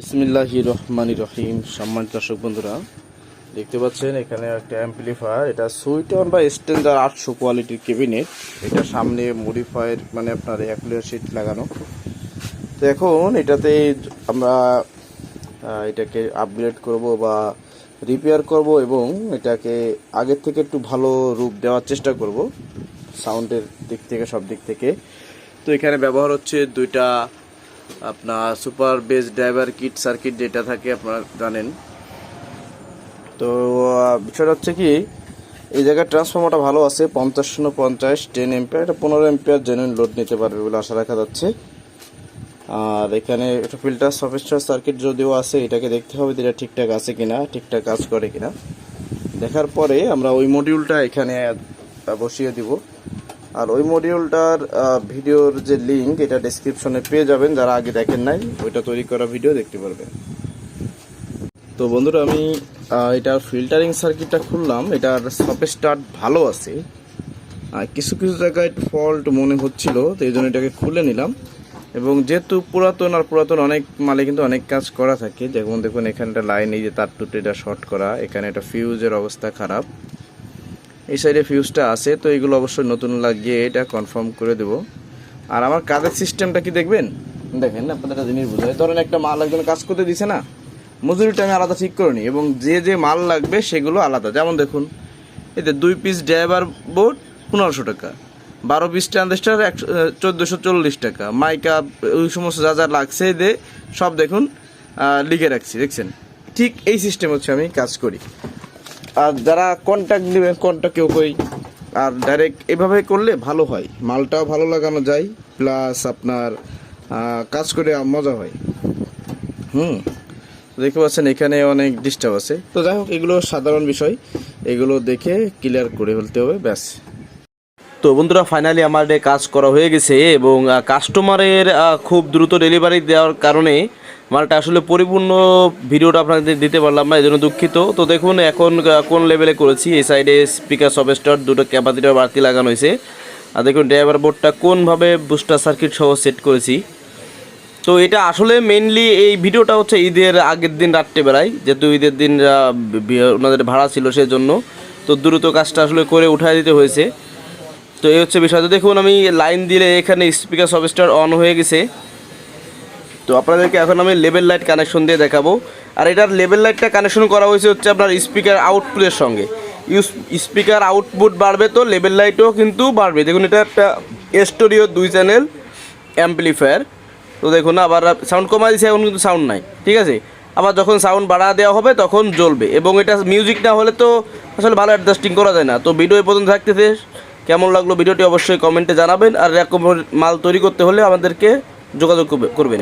বিসমিল্লাহি রহমানি রহিম। সম্মানিত দর্শক বন্ধুরা, দেখতে পাচ্ছেন এখানে একটা অ্যাম্পলিফায়ার এটা সুইটন বা স্ট্যান্ডার্ড আটশো কোয়ালিটির কেবিনেট এটা সামনে মডিফায়ার মানে আপনার অ্যাকুলিয়ার সিট লাগানো। তো এখন এটাতে আমরা এটাকে আপগ্রেড করব বা রিপেয়ার করব এবং এটাকে আগের থেকে একটু ভালো রূপ দেওয়ার চেষ্টা করব। সাউন্ডের দিক থেকে, সব দিক থেকে। তো এখানে ব্যবহার হচ্ছে দুইটা আপনার super bass driver kit, circuit যেটা থাকে আপনারা জানেন। তো বিষয়টা হচ্ছে কি, এই জায়গায় ট্রান্সফর্মারটা ভালো আছে, পঞ্চাশ শূন্য পঞ্চাশ টেন এম্পিয়ার এটা পনেরো এম্পিয়ার জেনুইন লোড নিতে পারবে বলে আশা রাখা যাচ্ছে। আর এখানে একটা ফিল্টার সফটওয়্যার সার্কিট যদিও আছে, এটাকে দেখতে হবে যে এটা ঠিকঠাক আছে কিনা, ঠিকঠাক কাজ করে কিনা। দেখার পরে আমরা ওই মডিউলটা এখানে বসিয়ে দিব। আর ওই মডিউলটার ভিডিওর যে লিঙ্ক এটা ডেসক্রিপশনে পেয়ে যাবেন। যারা আগে দেখেন নাই, ওইটা তৈরি করা ভিডিও দেখতে পারবেন। তো বন্ধুরা, আমি এটার ফিল্টারিং সার্কিটটা খুললাম। এটার সফট স্টার্ট ভালো আছে। কিছু কিছু জায়গায় ফল্ট মনে হচ্ছিল, তো এই জন্য এটাকে খুলে নিলাম। এবং যেহেতু পুরাতন আর পুরাতন অনেক মালে কিন্তু অনেক কাজ করা থাকে, যেমন দেখুন এখানটা লাইন এই যে তার টুটে এটা শর্ট করা, এখানে একটা ফিউজের অবস্থা খারাপ। এই সাইডে ফিউজটা আছে, তো এগুলো অবশ্যই নতুন লাগিয়ে এটা কনফার্ম করে দেব। আর আমার কাজের সিস্টেমটা কি দেখবেন? দেখেন আপনাদের একটা জিনিস বোঝায় ধরেন একটা মাল একজন কাজ করতে দিছে না, মজুরিটা আমি আলাদা ঠিক করে নিই এবং যে যে মাল লাগবে সেগুলো আলাদা। যেমন দেখুন এতে দুই পিস ড্রাইভার বোর্ড পনেরোশো টাকা, বারো পিস ট্রানজিস্টার একশো চোদ্দোশো চল্লিশ টাকা, মাইকা, ওই সমস্ত যা যা লাগছে দে সব দেখুন লিখে রাখছি, দেখছেন? ঠিক এই সিস্টেম হচ্ছে আমি কাজ করি। আর যারা কন্ট্যাক্ট নেবেন কন্ট্যাক্ট করি আর ডাইরেক্ট এভাবে করলে ভালো হয়। মালটাও ভালো লাগানো যায় প্লাস আপনার কাজ করে মজা হয়। হুম। দেখতে পাচ্ছেন, এখানে অনেক ডিস্টার্ব আছে। তো যাই হোক, এগুলো সাধারণ বিষয়। এগুলো দেখে ক্লিয়ার করে ফেলতে হবে, ব্যাস। তো বন্ধুরা ফাইনালি আমার কাজ করা হয়ে গেছে এবং কাস্টমারের খুব দ্রুত ডেলিভারি দেওয়ার কারণে মালটা আসলে পরিপূর্ণ ভিডিওটা আপনাদের দিতে পারলাম না এই জন্য দুঃখিত। তো দেখুন, এখন কোন লেভেলে করেছি? এই সাইডে স্পিকার সবেস্টার দুটো ক্যাপাসিটার বাড়তি লাগানো হয়েছে। আর দেখুন ড্রাইভার বোর্ডটা কোনভাবে বুস্টার সার্কিট সহ সেট করেছি। তো এটা আসলে মেনলি এই ভিডিওটা হচ্ছে ঈদের আগের দিন রাত্রেবেলায় যেহেতু ঈদের দিন ওনাদের ভাড়া ছিল সেজন্য। তো দ্রুত কাজটা আসলে করে উঠায় দিতে হয়েছে। তো এই হচ্ছে বিষয়। তো দেখুন, আমি লাইন দিলে এখানে স্পিকার সবস্টার অন হয়ে গেছে। তো আপনাদেরকে এখন আমি লেভেল লাইট কানেকশন দিয়ে দেখাবো। আর এটার লেভেল লাইটটা কানেকশন করা হয়েছে হচ্ছে আপনার স্পিকার আউটপুটের সঙ্গে। স্পিকার আউটপুট বাড়বে তো লেভেল লাইটও কিন্তু বাড়বে। দেখুন, এটা একটা স্টোরিও দুই চ্যানেল অ্যাম্পলিফায়ার তো দেখুন, আবার সাউন্ড কমাই দিয়েছে, এখন কিন্তু সাউন্ড নাই, ঠিক আছে? আবার যখন সাউন্ড বাড়া দেওয়া হবে, তখন জ্বলবে। এবং এটা মিউজিক না হলে তো আসলে ভালো অ্যাডজাস্টিং করা যায় না। তো ভিডিও পর্যন্ত থাকতেছে। কেমন লাগল ভিডিওটি অবশ্যই কমেন্টে জানাবেন। আর এরকম মাল তৈরি করতে হলে আমাদেরকে যোগাযোগ করবে- করবেন।